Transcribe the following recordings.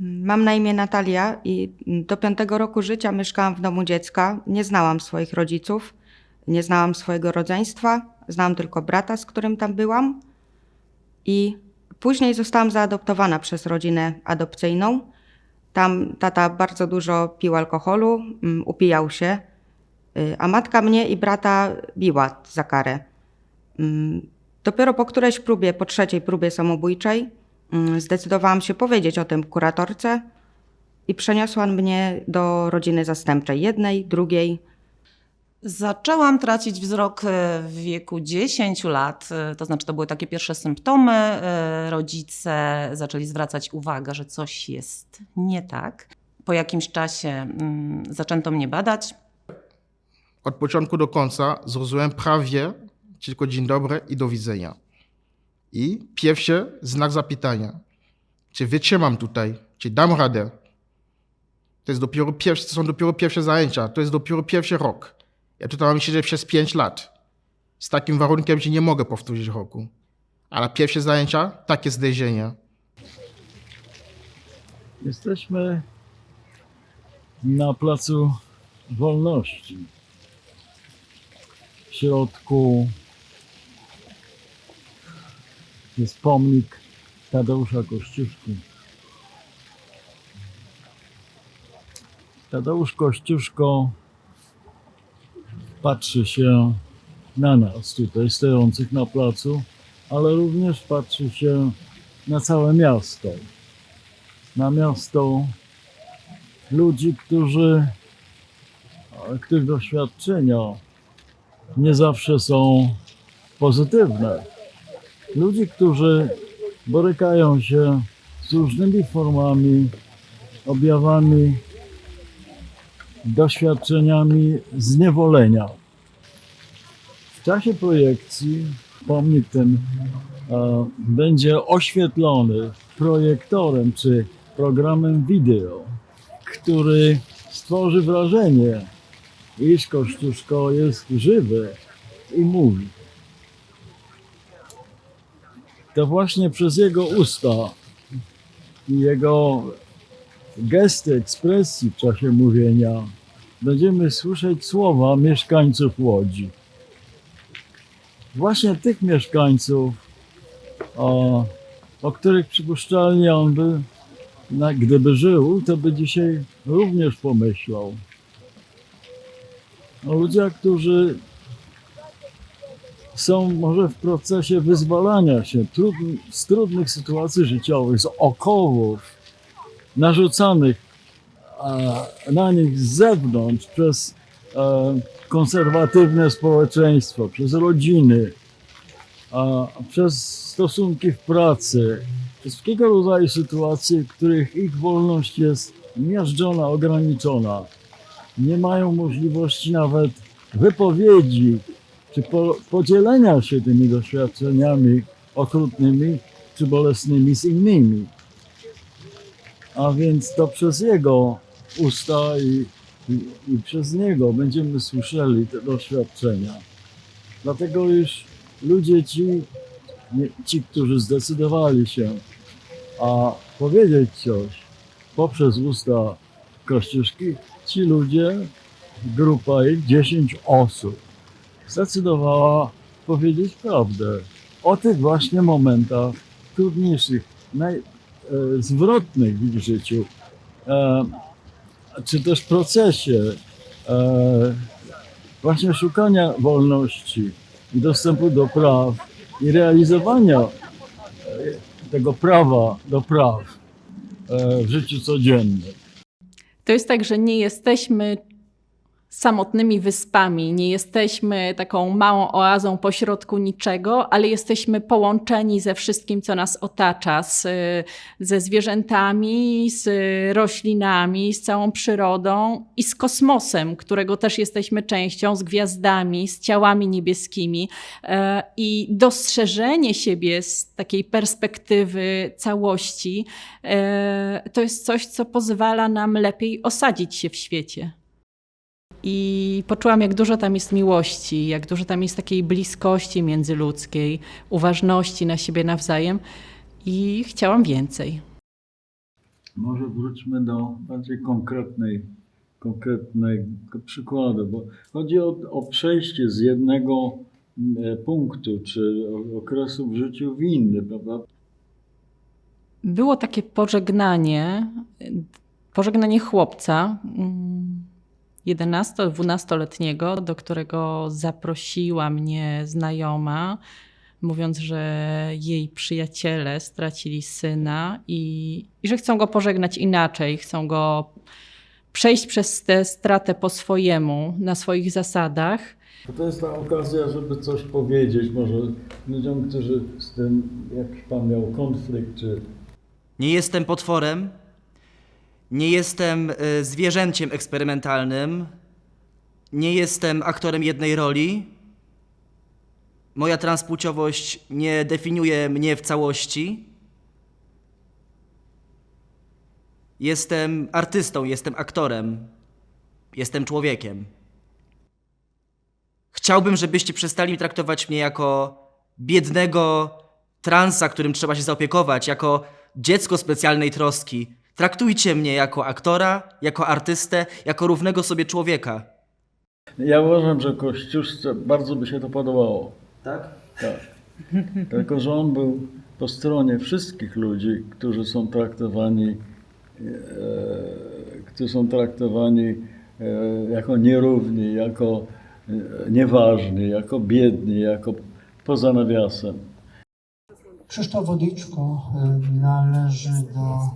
Mam na imię Natalia i do piątego roku życia mieszkałam w domu dziecka. Nie znałam swoich rodziców, nie znałam swojego rodzeństwa, znałam tylko brata, z którym tam byłam. I później zostałam zaadoptowana przez rodzinę adopcyjną. Tam tata bardzo dużo pił alkoholu, mm, upijał się, y, a matka mnie i brata biła za karę. Mm, Dopiero po którejś próbie, po trzeciej próbie samobójczej, zdecydowałam się powiedzieć o tym kuratorce i przeniosła mnie do rodziny zastępczej, jednej, drugiej. Zaczęłam tracić wzrok e, w wieku 10 lat, e, to znaczy to były takie pierwsze symptomy. E, Rodzice zaczęli zwracać uwagę, że coś jest nie tak. Po jakimś czasie mm, zaczęto mnie badać. Od początku do końca zrozumiałem prawie tylko dzień dobry i do widzenia. I pierwszy znak zapytania. Czy wytrzymam tutaj? Czy dam radę? To, jest dopiero pierwsze, to są dopiero pierwsze zajęcia. To jest dopiero pierwszy rok. Ja tutaj mam siedzieć przez 5 lat. Z takim warunkiem, że nie mogę powtórzyć roku. Ale pierwsze zajęcia, takie zderzenie. Jesteśmy na Placu Wolności. W środku jest pomnik Tadeusza Kościuszki. Tadeusz Kościuszko patrzy się na nas tutaj stojących na placu, ale również patrzy się na całe miasto na miasto ludzi, którzy, których doświadczenia nie zawsze są pozytywne. Ludzi, którzy borykają się z różnymi formami, objawami, doświadczeniami zniewolenia. W czasie projekcji pomnik ten e, będzie oświetlony projektorem czy programem wideo, który stworzy wrażenie, iż Kościuszko jest żywy i mówi. To właśnie przez jego usta i jego gesty, ekspresji w czasie mówienia będziemy słyszeć słowa mieszkańców Łodzi. Właśnie tych mieszkańców, o, o których przypuszczalnie on by, na, gdyby żył, to by dzisiaj również pomyślał. O ludziach, którzy są może w procesie wyzwalania się z trudnych sytuacji życiowych, z okołów narzucanych na nich z zewnątrz przez e, konserwatywne społeczeństwo, przez rodziny, przez stosunki w pracy, przez rodzaju sytuacje, w których ich wolność jest miażdżona, ograniczona. Nie mają możliwości nawet wypowiedzi czy po, podzielenia się tymi doświadczeniami okrutnymi czy bolesnymi z innymi. A więc to przez jego usta i, i, i przez niego będziemy słyszeli te doświadczenia. Dlatego już ludzie ci, ci, którzy zdecydowali się a powiedzieć coś poprzez usta Kościuszki, ci ludzie, grupa ich, 10 osób, zdecydowała powiedzieć prawdę o tych właśnie momentach trudniejszych, naj, e, w ich życiu, e, czy też procesie e, właśnie szukania wolności i dostępu do praw i realizowania tego prawa do praw w życiu codziennym. To jest tak, że nie jesteśmy samotnymi wyspami, nie jesteśmy taką małą oazą pośrodku niczego, ale jesteśmy połączeni ze wszystkim, co nas otacza, z, ze zwierzętami, z roślinami, z całą przyrodą i z kosmosem, którego też jesteśmy częścią, z gwiazdami, z ciałami niebieskimi. E, I dostrzeżenie siebie z takiej perspektywy całości e, to jest coś, co pozwala nam lepiej osadzić się w świecie. I poczułam, jak dużo tam jest miłości, jak dużo tam jest takiej bliskości międzyludzkiej, uważności na siebie nawzajem i chciałam więcej. Może wróćmy do bardziej konkretnej, konkretnego przykładu, bo chodzi o, o przejście z jednego e, punktu czy okresu w życiu w inny, prawda? Było takie pożegnanie, pożegnanie chłopca mm, 11-12-letniego, do którego zaprosiła mnie znajoma, mówiąc, że jej przyjaciele stracili syna i, i że chcą go pożegnać inaczej, chcą go przejść przez tę stratę po swojemu, na swoich zasadach. To jest ta okazja, żeby coś powiedzieć może ludziom, którzy z tym, jak pan miał konflikt, czy Nie jestem potworem. Nie jestem y, zwierzęciem eksperymentalnym. Nie jestem aktorem jednej roli. Moja transpłciowość nie definiuje mnie w całości. Jestem artystą, jestem aktorem, jestem człowiekiem. Chciałbym, żebyście przestali traktować mnie jako biednego transa, którym trzeba się zaopiekować, jako dziecko specjalnej troski. Traktujcie mnie jako aktora, jako artystę, jako równego sobie człowieka. Ja uważam, że Kościuszce bardzo by się to podobało. Tak? Tak. Tylko, że on był po stronie wszystkich ludzi, którzy są traktowani, e, którzy są traktowani e, jako nierówni, jako e, nieważni, jako biedni, jako poza nawiasem. Krzysztof Wodiczko y, należy do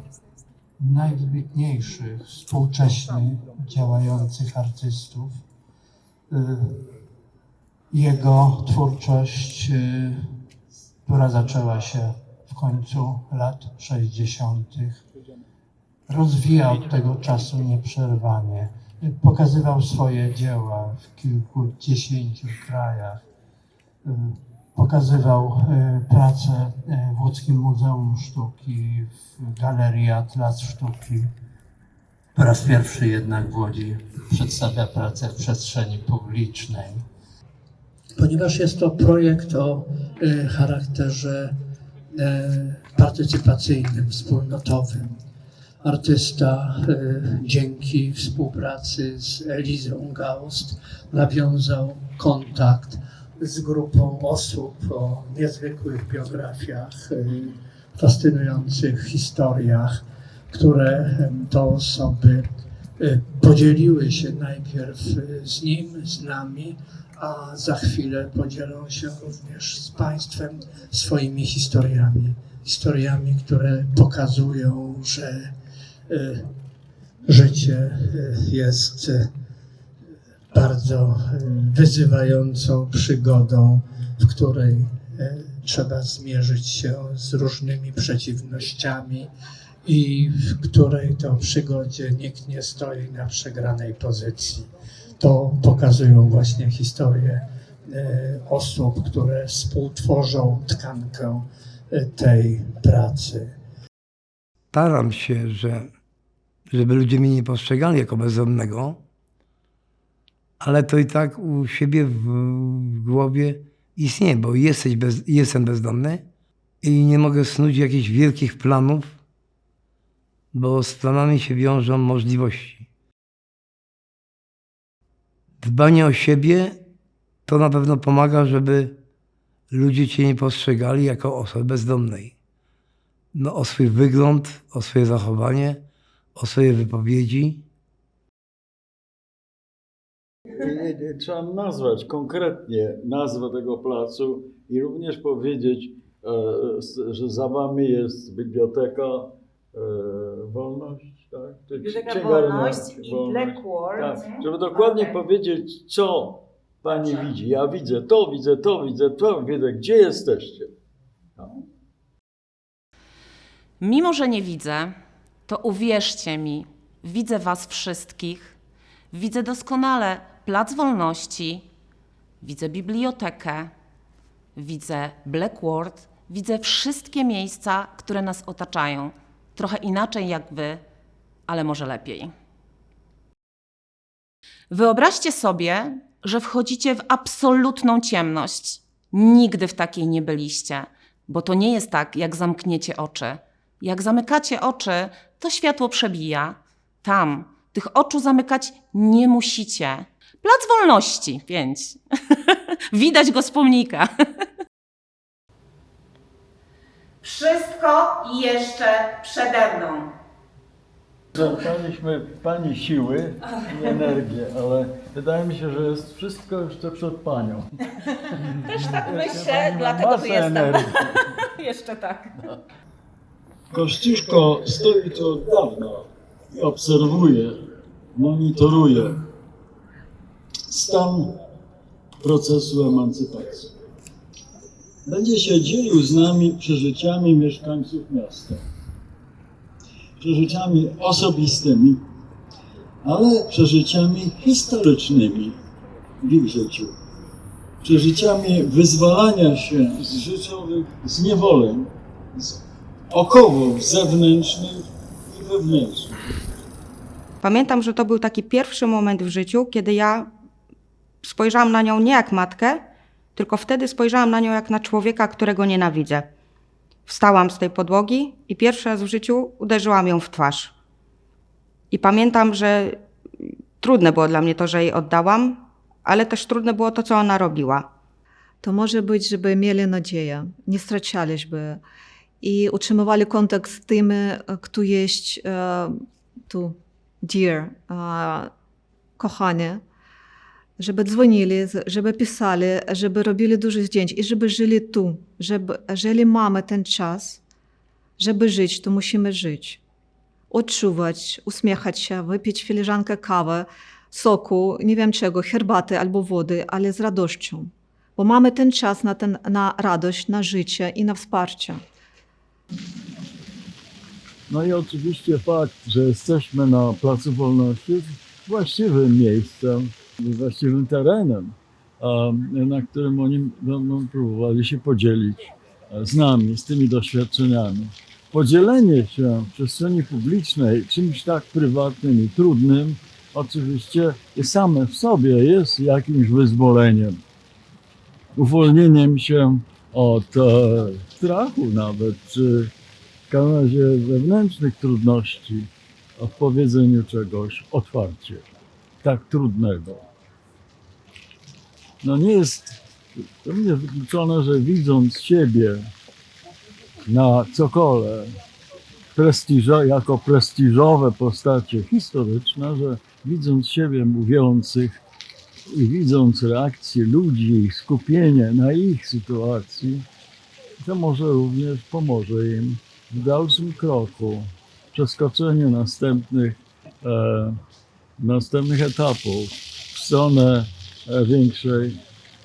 najwybitniejszych współcześnie działających artystów. Y, Jego twórczość, y, która zaczęła się w końcu lat 60., rozwija od tego czasu nieprzerwanie. Y, Pokazywał swoje dzieła w kilkudziesięciu krajach. Pokazywał e, pracę e, w Łódzkim Muzeum Sztuki, w Galerii Atlas Sztuki. Po raz pierwszy jednak w Łodzi przedstawia pracę w przestrzeni publicznej. Ponieważ jest to projekt o e, charakterze partycypacyjnym, wspólnotowym. Artysta dzięki współpracy z Elizą Gaust nawiązał kontakt z grupą osób o niezwykłych biografiach, y, fascynujących historiach, które to osoby y, podzieliły się najpierw y, z nim, z nami, a za chwilę podzielą się również z Państwem swoimi historiami. Historiami, które pokazują, że życie jest bardzo e, wyzywającą przygodą, w której e, trzeba zmierzyć się z różnymi przeciwnościami i w której to przygodzie nikt nie stoi na przegranej pozycji. To pokazują właśnie historie e, osób, które współtworzą tkankę tej pracy. staram się, że, żeby ludzie mnie nie postrzegali jako bezdomnego, ale to i tak u siebie w, głowie istnieje, bo jesteś bez, jestem bezdomny i nie mogę snuć jakichś wielkich planów, bo z planami się wiążą możliwości. Dbanie o siebie to na pewno pomaga, żeby ludzie cię nie postrzegali jako osoby bezdomnej no, o swój wygląd, o swoje zachowanie, o swoje wypowiedzi. Trzeba nazwać konkretnie nazwę tego placu i również powiedzieć, e, że za wami jest biblioteka e, Wolność, tak? Czy Biblioteka Wolność i Wolność. Blackboard. Tak, żeby dokładnie Okej. powiedzieć, co pani widzi. Ja widzę to, widzę to, widzę to, widzę, gdzie jesteście. No. Mimo, że nie widzę, to uwierzcie mi, widzę Was wszystkich. Widzę doskonale Plac Wolności, widzę bibliotekę, widzę Blackboard, widzę wszystkie miejsca, które nas otaczają. Trochę inaczej jak Wy, ale może lepiej. Wyobraźcie sobie, że wchodzicie w absolutną ciemność. Nigdy w takiej nie byliście, bo to nie jest tak, jak zamkniecie oczy. Jak zamykacie oczy, to światło przebija. Tam. Tych oczu zamykać nie musicie. Plac Wolności 5. Widać go z pomnika. Wszystko jeszcze przede mną. Czerpaliśmy w Pani siły i energię, ale wydaje mi się, że jest wszystko jeszcze przed Panią. Myślę, Ma dlatego tu jestem. energii. Jeszcze tak. Kościuszko stoi tu od dawna i obserwuje, monitoruje stan procesu emancypacji. Będzie się dzielił z nami przeżyciami mieszkańców miasta. Przeżyciami osobistymi, ale przeżyciami historycznymi w ich życiu. Przeżyciami wyzwalania się z życiowych zniewoleń, z okołów zewnętrznych i wewnętrznych. Pamiętam, że to był taki pierwszy moment w życiu, kiedy ja spojrzałam na nią nie jak matkę, tylko wtedy spojrzałam na nią jak na człowieka, którego nienawidzę. Wstałam z tej podłogi i pierwszy raz w życiu uderzyłam ją w twarz. I pamiętam, że trudne było dla mnie to, że jej oddałam, ale też trudne było to, co ona robiła. to może być, żeby mieli nadzieję, nie stracaliśmy i utrzymywali kontakt z tymi, kto jest e, tu, dear, e, kochani, żeby dzwonili, żeby pisali, żeby robili dużo zdjęć i żeby żyli tu, żeby, jeżeli mamy ten czas, żeby żyć, to musimy żyć. Odczuwać, uśmiechać się, wypić filiżankę kawy, soku, nie wiem czego, herbaty albo wody, ale z radością bo mamy ten czas na, ten, na radość, na życie i na wsparcie. No i oczywiście fakt, że jesteśmy na Placu Wolności jest właściwym miejscem, właściwym terenem, em, na którym oni będą próbowali się podzielić e, z nami, z tymi doświadczeniami. Podzielenie się w przestrzeni publicznej czymś tak prywatnym i trudnym, oczywiście same w sobie jest jakimś wyzwoleniem, uwolnieniem się od e, strachu nawet, czy w każdym razie wewnętrznych trudności w powiedzeniu czegoś otwarcie, tak trudnego. No nie jest to nie jest wykluczone, że widząc siebie na cokole prestiżo, jako prestiżowe postacie historyczne, że widząc siebie mówiących i widząc reakcje ludzi, ich skupienie na ich sytuacji, to może również pomoże im w dalszym kroku, przeskoczeniu następnych, e, następnych etapów w stronę większej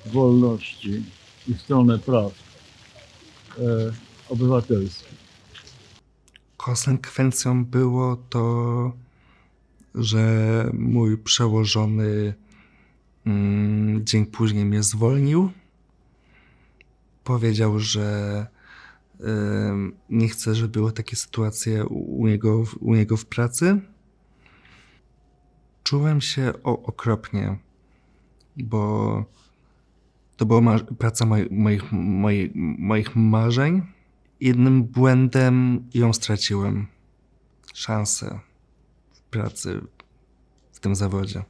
wolności i w stronę praw e, obywatelskich. Konsekwencją było to, że mój przełożony mm, dzień później mnie zwolnił. Powiedział, że nie chce, żeby były takie sytuacje u, niego, u niego w pracy. Czułem się okropnie, bo to była praca moj, moich, moich, moich marzeń. Jednym błędem ją straciłem. Szansę w pracy w tym zawodzie.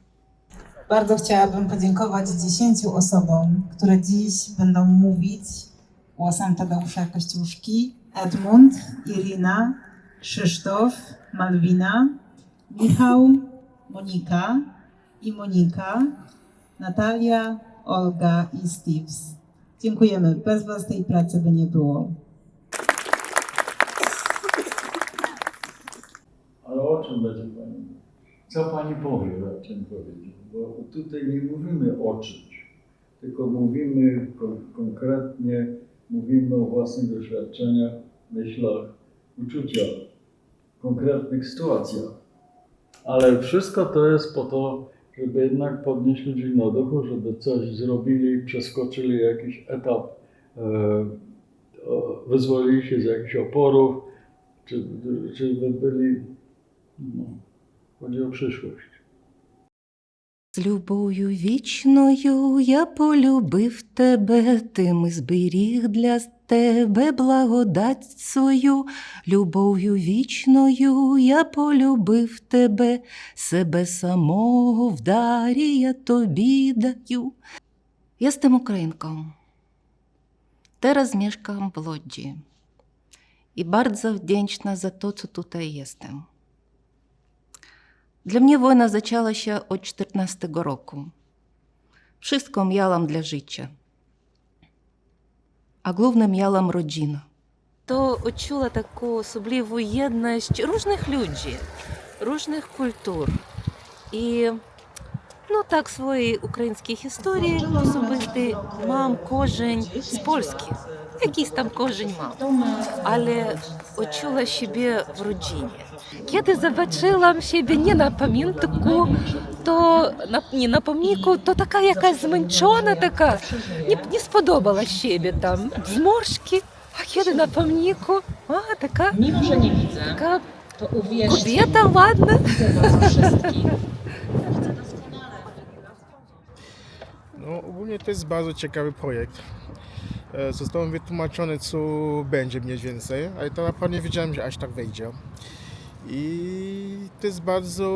Bardzo chciałabym podziękować dziesięciu osobom, które dziś będą mówić głosem Tadeusza Kościuszki. Edmund, Irina, Krzysztof, Malwina, Michał, Monika i Monika, Natalia, Olga i Steves. Dziękujemy. Bez Was tej pracy by nie było. Ale o czym będzie Pani? Co Pani powie, o czym powiedzieć? Bo tutaj nie mówimy o czymś, tylko mówimy kon- konkretnie, mówimy o własnych doświadczeniach, myślach, uczuciach, konkretnych sytuacjach. Ale wszystko to jest po to, żeby jednak podnieść ludzi na duchu, żeby coś zrobili, przeskoczyli jakiś etap, e, o- wyzwolili się z jakichś oporów, czy, czy by byli, no, chodzi o przyszłość. З любов'ю вічною я полюбив тебе, ти ми зберіг для тебе благодать свою, любов'ю вічною я полюбив тебе, себе самого в дарі я тобі даю. Jestem Ukrainką. Teraz mieszkam w Łodzi i bardzo wdzięczna za to, co tutaj jestem. Mnie wojna zaczęła się od 14 roku. Wszystko miałam dla życia а głównym м'яла мроджіна То очула таку особливу єдність різних людей, різних культур. І ну так свої українські історії особисті мам кожен з Польщі. Якийсь там кожен мав, але відчула себе в родині. ти забачила себе не на пам'ятку to na, nie na pomniku, to taka jakaś zmęczona, taka nie, nie spodobała siebie tam, zmorszki. A kiedy na pomniku, a taka, Mimo, że nie widzę, taka to uwierzcie kobieta ładna. widzę was wszystkich. No, ogólnie to jest bardzo ciekawy projekt. E, Zostało mi wytłumaczone, co będzie mniej więcej, ale to naprawdę nie wiedziałem, że aż tak wejdzie. I to jest bardzo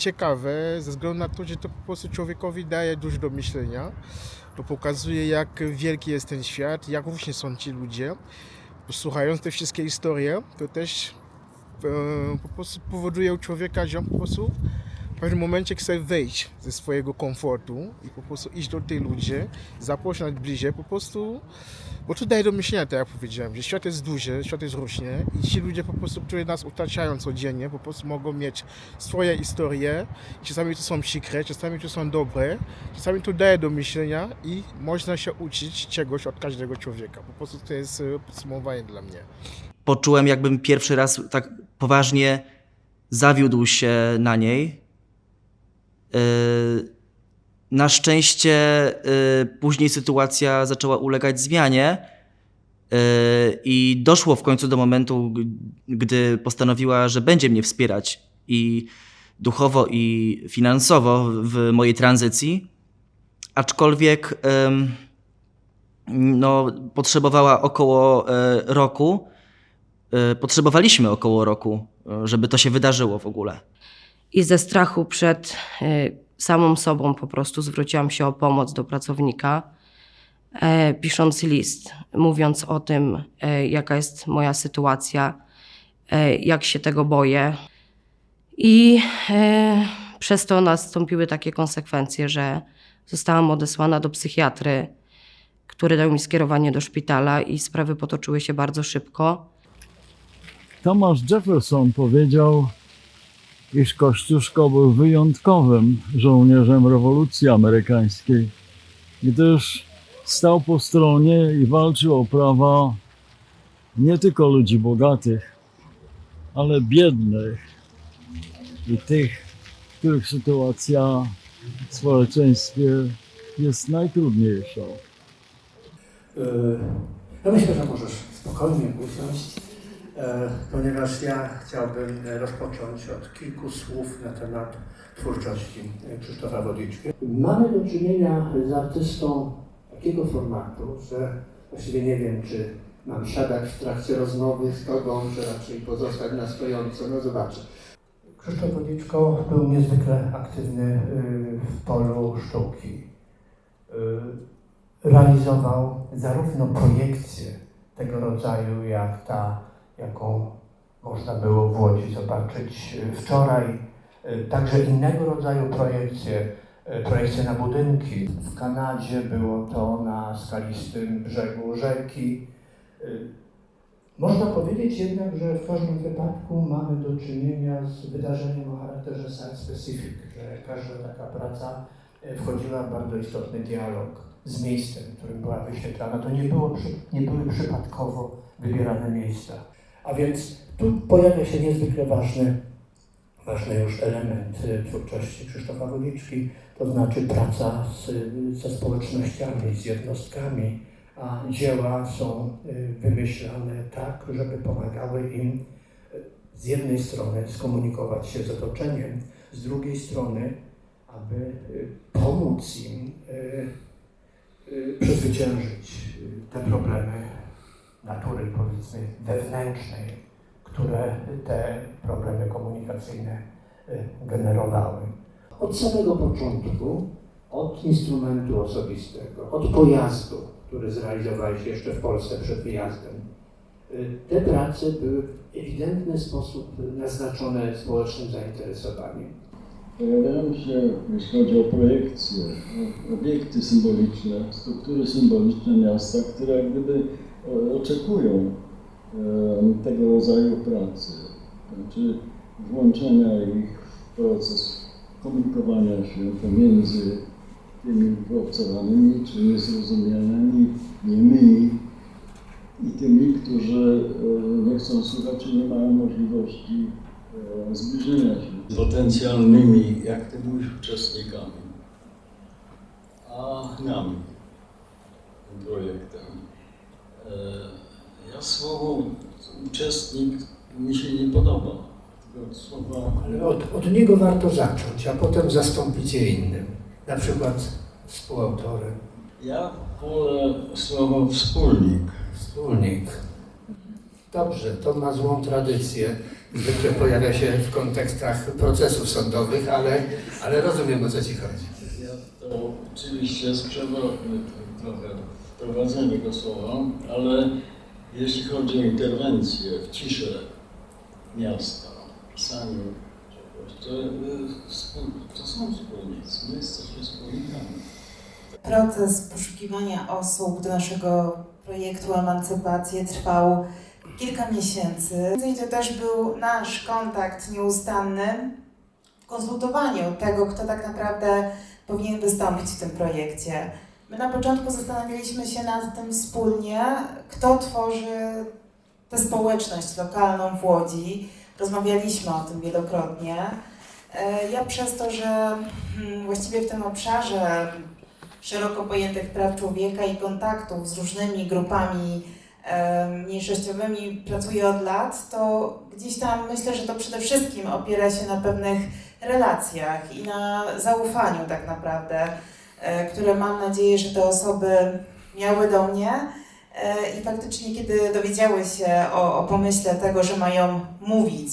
ciekawe, ze względu na to, że to po prostu człowiekowi daje dużo do myślenia. To pokazuje, jak wielki jest ten świat, jak różni są ci ludzie. Słuchając te wszystkie historie, to też e, po prostu powoduje u człowieka, że on po prostu w pewnym momencie chce wyjść ze swojego komfortu i po prostu iść do tych ludzi, zapoznać bliżej, po prostu, bo to daje do myślenia, tak jak powiedziałem, że świat jest duży, świat jest różny i ci ludzie po prostu, którzy nas otaczają codziennie, po prostu mogą mieć swoje historie, czasami to są przykre, czasami to są dobre, czasami to daje do myślenia i można się uczyć czegoś od każdego człowieka. Po prostu to jest e, podsumowanie dla mnie. Poczułem, jakbym pierwszy raz tak poważnie zawiódł się na niej. Yy, Na szczęście yy, później sytuacja zaczęła ulegać zmianie yy, i doszło w końcu do momentu, gdy postanowiła, że będzie mnie wspierać i duchowo, i finansowo w mojej tranzycji. Aczkolwiek no, potrzebowała około e, roku. E, Potrzebowaliśmy około roku, e, żeby to się wydarzyło w ogóle. I ze strachu przed e, samą sobą po prostu zwróciłam się o pomoc do pracownika, e, pisząc list, mówiąc o tym, e, jaka jest moja sytuacja, jak się tego boję. I przez to nastąpiły takie konsekwencje, że zostałam odesłana do psychiatry, który dał mi skierowanie do szpitala i sprawy potoczyły się bardzo szybko. Thomas Jefferson powiedział, iż Kościuszko był wyjątkowym żołnierzem rewolucji amerykańskiej, gdyż stał po stronie i walczył o prawa nie tylko ludzi bogatych, ale biednych i tych, których sytuacja w społeczeństwie jest najtrudniejsza. Ja myślę, że możesz spokojnie usiąść, e, ponieważ ja chciałbym e, rozpocząć od kilku słów na temat twórczości e, Krzysztofa Wodyczki. Mamy do czynienia z artystą takiego formatu, że właściwie nie wiem, czy mam siadać w trakcie rozmowy z tobą, czy raczej pozostać na stojąco, no zobaczę. Krzysztof Wodyczko był niezwykle aktywny w polu sztuki. Realizował zarówno projekcje tego rodzaju, jak ta, jaką można było w Łodzi zobaczyć y, wczoraj, y, także innego rodzaju projekcje, y, projekcje na budynki. W Kanadzie było to na skalistym brzegu rzeki. Można powiedzieć jednak, że w każdym wypadku mamy do czynienia z wydarzeniem o charakterze site specific, że każda taka praca e, wchodziła w bardzo istotny dialog z miejscem, w którym była wyświetlana. To nie, było, nie były przypadkowo wybierane miejsca. A więc tu pojawia się niezwykle ważny, ważny już element e, twórczości Krzysztofa Wodyczki, to znaczy praca z, ze społecznościami, z jednostkami, a dzieła są y, wymyślane tak, żeby pomagały im y, z jednej strony skomunikować się z otoczeniem, z drugiej strony, aby y, pomóc im y, y, przezwyciężyć y, te problemy, natury powiedzmy wewnętrznej, które te problemy komunikacyjne y, generowały. Od samego początku, od instrumentu osobistego, od pojazdu, który zrealizowałeś jeszcze w Polsce przed wyjazdem, y, te prace były w ewidentny sposób naznaczone społecznym zainteresowaniem. Pojawiają się, jeśli chodzi o projekcje, obiekty symboliczne, struktury symboliczne miasta, które jak gdyby oczekują e, tego rodzaju pracy. Znaczy włączenia ich w proces komunikowania się pomiędzy tymi wyobcowanymi czy niezrozumianymi, niemymi i tymi, którzy e, nie chcą słuchać czy nie mają możliwości e, zbliżenia się potencjalnymi, jak ty mówisz, uczestnikami, a nami, projektem. Ja słowo uczestnik mi się nie podoba. Słowa Ale od, od niego warto zacząć, a potem zastąpić je innym. Na przykład współautorem, Ja wolę słowo wspólnik. wspólnik. Dobrze, to ma złą tradycję. Zwykle pojawia się w kontekstach procesów sądowych, ale, ale rozumiem o co Ci chodzi. Ja to oczywiście przewrotne trochę wprowadzenie tego słowa, ale jeśli chodzi o interwencję w ciszę miasta, czegoś, to, wspól- to są wspólnicy, my jesteśmy wspólnikami. Proces poszukiwania osób do naszego projektu Emancypację trwał kilka miesięcy. To też był nasz kontakt nieustanny w konsultowaniu tego, kto tak naprawdę powinien wystąpić w tym projekcie. My na początku zastanawialiśmy się nad tym wspólnie, kto tworzy tę społeczność lokalną w Łodzi. Rozmawialiśmy o tym wielokrotnie. E, Ja przez to, że mm, właściwie w tym obszarze szeroko pojętych praw człowieka i kontaktów z różnymi grupami e, mniejszościowymi pracuję od lat, to gdzieś tam myślę, że to przede wszystkim opiera się na pewnych relacjach i na zaufaniu tak naprawdę, które mam nadzieję, że te osoby miały do mnie. E, I faktycznie, kiedy dowiedziały się o, o pomyśle tego, że mają mówić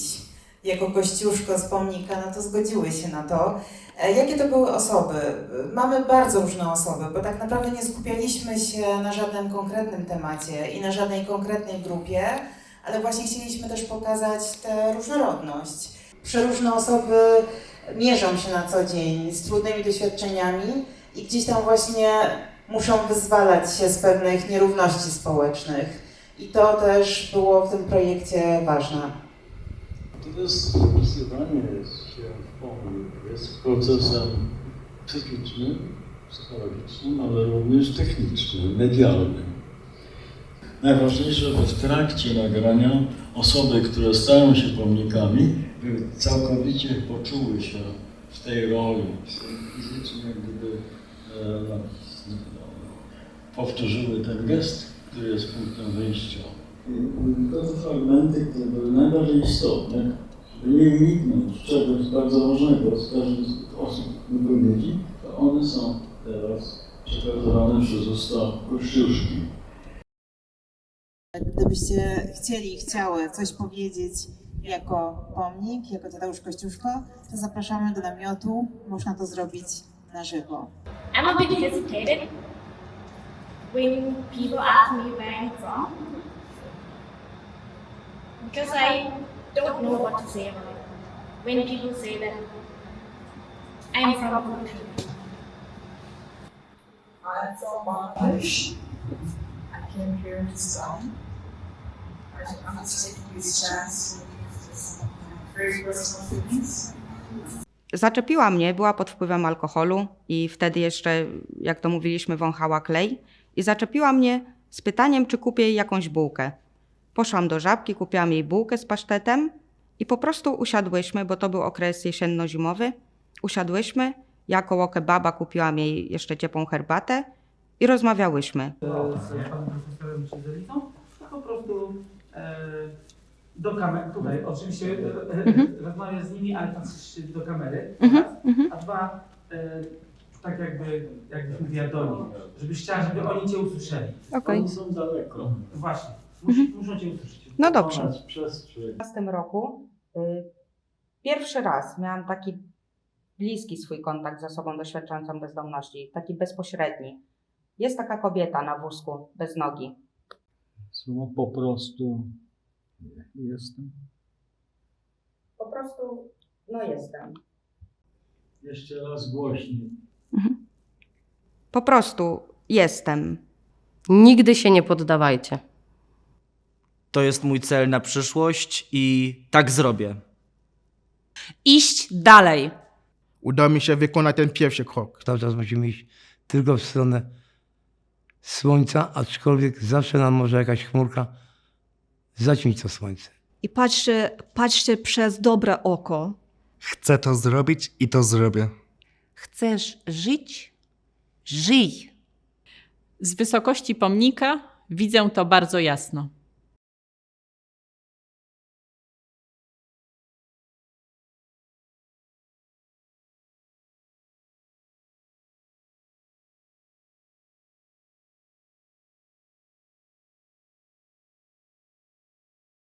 jako Kościuszko z pomnika, no to zgodziły się na to. E, Jakie to były osoby? Mamy bardzo różne osoby, bo tak naprawdę nie skupialiśmy się na żadnym konkretnym temacie i na żadnej konkretnej grupie, ale właśnie chcieliśmy też pokazać tę różnorodność. Przeróżne osoby mierzą się na co dzień z trudnymi doświadczeniami i gdzieś tam właśnie muszą wyzwalać się z pewnych nierówności społecznych. I to też było w tym projekcie ważne. To jest wpisywanie się w pomnik, jest procesem psychicznym, psychologicznym, ale również technicznym, medialnym. Najważniejsze, żeby w trakcie nagrania osoby, które stają się pomnikami, całkowicie poczuły się w tej roli, fizycznie gdyby powtórzyły ten gest, który jest punktem wyjścia. I to są fragmenty, które były najbardziej istotne, żeby nie uniknąć czegoś bardzo ważnego z każdej z tych osób wypowiedzi, to one są teraz przekazywane przez usta Kościuszki. Gdybyście chcieli i chciały coś powiedzieć jako pomnik, jako Tadeusz Kościuszko, to zapraszamy do namiotu. Można to zrobić na żywo. I'm a bit hesitated when people ask me where I'm from because I don't know what to say about it. When people say that I'm from Bhutan. I'm from Bangladesh. I came here to time. I want to take this chance to give some of my very personal feelings. Zaczepiła mnie, była pod wpływem alkoholu i wtedy jeszcze, jak to mówiliśmy, wąchała klej. I zaczepiła mnie z pytaniem, czy kupię jej jakąś bułkę. Poszłam do żabki, kupiłam jej bułkę z pasztetem i po prostu usiadłyśmy, bo to był okres jesienno-zimowy. Usiadłyśmy, ja koło kebaba kupiłam jej jeszcze ciepłą herbatę i rozmawiałyśmy. z panem profesorem Szyzelicą, to po prostu e, do kamery, tutaj oczywiście e, e, Mhm. rozmawiam z nimi, ale patrzysz do kamery, Mhm, mhm. a dwa, e, tak jakby, jakbyś mówiła do nich, żebyś chciała, żeby oni cię usłyszeli. Okej. Oni są daleko. Właśnie. Musi, muszą cię usłyszeć. No dobrze. W tym roku y, pierwszy raz miałam taki bliski swój kontakt z osobą doświadczającą bezdomności, taki bezpośredni. Jest taka kobieta na wózku bez nogi. Słowo po prostu jestem. Po prostu, no jestem. Jeszcze raz głośniej. Po prostu jestem. Nigdy się nie poddawajcie. To jest mój cel na przyszłość i tak zrobię. Iść dalej. Udało mi się wykonać ten pierwszy krok. Cały czas musimy iść tylko w stronę słońca, aczkolwiek zawsze nam może jakaś chmurka zaćmić to słońce. I patrzcie, patrzcie przez dobre oko. Chcę to zrobić i to zrobię. Chcesz żyć? Żyj. Z wysokości pomnika widzę to bardzo jasno.